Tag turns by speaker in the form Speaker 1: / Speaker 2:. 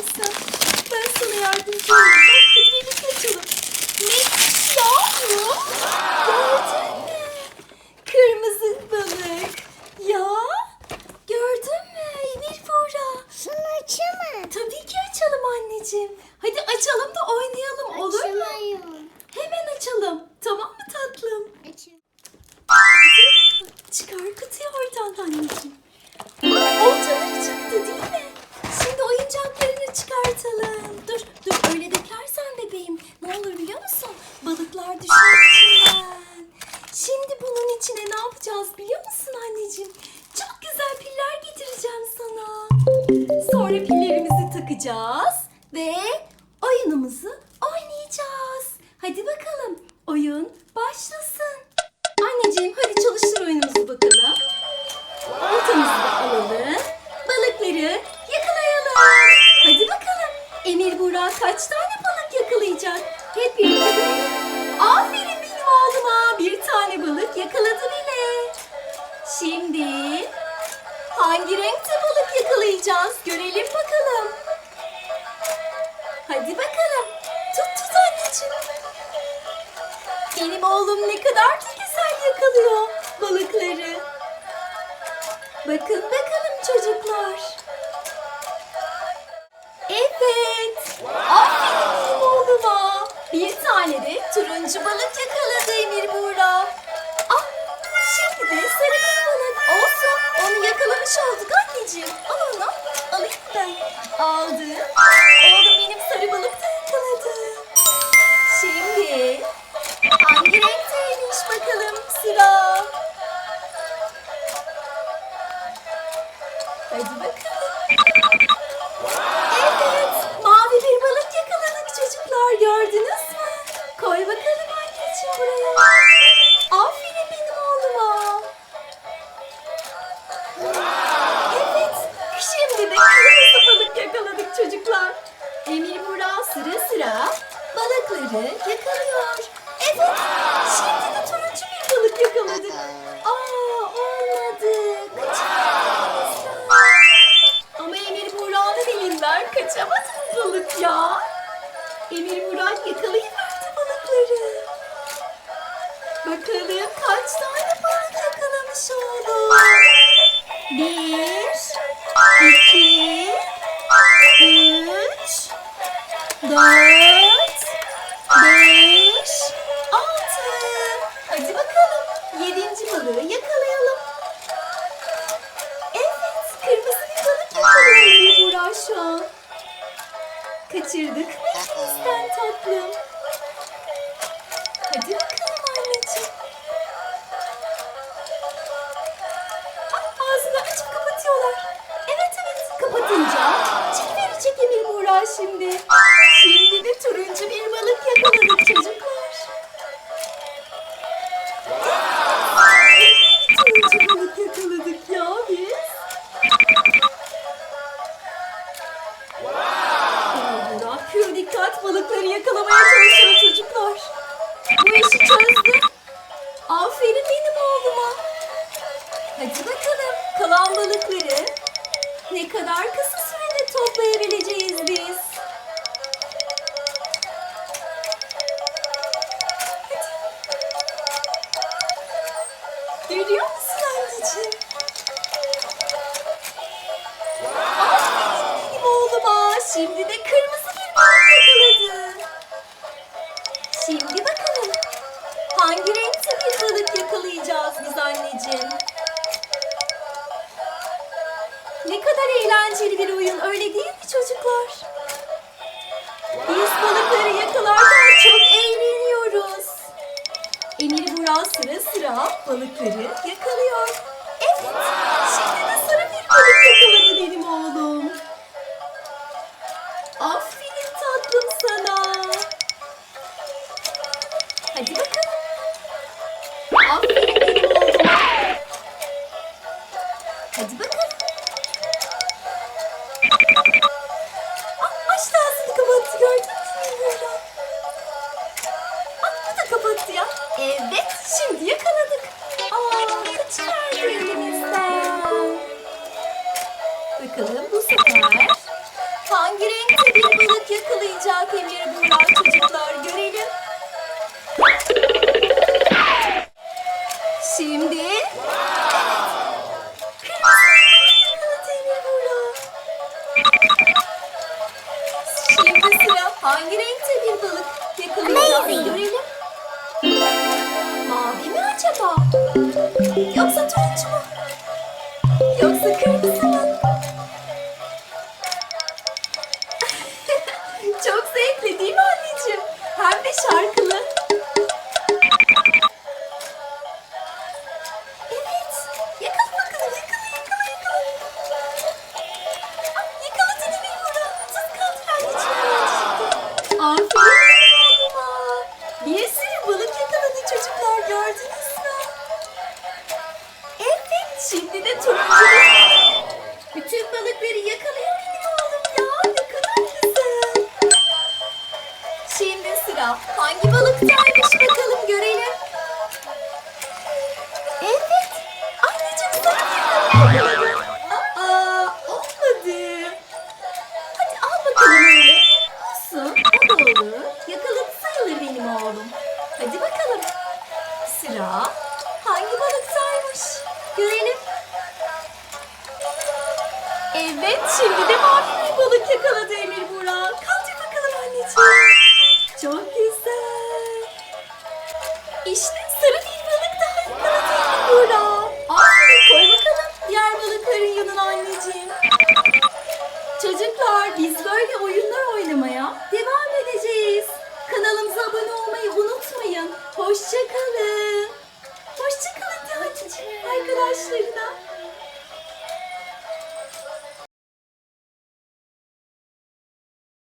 Speaker 1: tatlım sen? Ben sana yardımcı olayım. Bak, Hadi birlikte açalım. Neymiş yavrum? Gördün mü? Kırmızı balık. Ya gördün mü Emir Buğra?
Speaker 2: Şunu açamam.
Speaker 1: Tabii ki açalım anneciğim. Hadi açalım da oynayalım olur mu?
Speaker 2: Açamıyorum.
Speaker 1: Hemen açalım. Tamam mı tatlım? Hadi çıkar kutuyu oradan anneciğim. Yapacağız biliyor musun anneciğim? Çok güzel piller getireceğim sana. Sonra pillerimizi takacağız ve oyunumuzu oynayacağız. Hadi bakalım oyun başlasın. Anneciğim hadi çalıştır oyunumuzu bakalım. Oltamızı da alalım. Balıkları yakalayalım. Hadi bakalım. Emir Burak kaç tane balık yakalayacak? Hep birlikte. Aferin benim oğluma. Bir tane balık yakaladı. Şimdi hangi renkte balık yakalayacağız? Görelim bakalım. Hadi bakalım. Tut tut anneciğim. Benim oğlum ne kadar da güzel yakalıyor balıkları. Bakın bakalım Aa, olmadı. Ama Emir Burak'ın elinden kaçamadı bu balık ya. Emir Burak yakalayıverdi balıkları. Bakalım kaç tane balık yakalamış oldu. Bir, iki, üç, dört, Hadi bakalım anneciğim. Ah, ağzını açıp kapatıyorlar. Evet evet, kapatınca çift verecek Emir Burak şimdi. Şimdi de turuncu bir balık yakaladık çocuklar. Şimdi bakalım. Hangi renkte bir balık yakalayacağız biz anneciğim? Ne kadar eğlenceli bir oyun öyle değil mi çocuklar? Biz balıkları yakalarken çok eğleniyoruz. Emir Burak sıra sıra balıkları yakalıyor. Evet, şimdi yakaladık. Aa, çıkardı elimizden. Bakalım bu sefer hangi renkte bir balık yakalayacak Yoksa turuncu mu? Yoksa kırmızı mı? Çok zevkli değil mi anneciğim? Hem de şarkılı. Sıra hangi balıktaymış bakalım görelim. Evet. Anneciğim sana. Aa olmadı. Hadi al bakalım öyle. Olsun o da olur. Yakaladı sayılır benim oğlum. Hadi bakalım. Sıra hangi balıktaymış? Görelim. Evet, şimdi de mavi bir balık yakaladı Emir Burak. Kaldır bakalım anneciğim.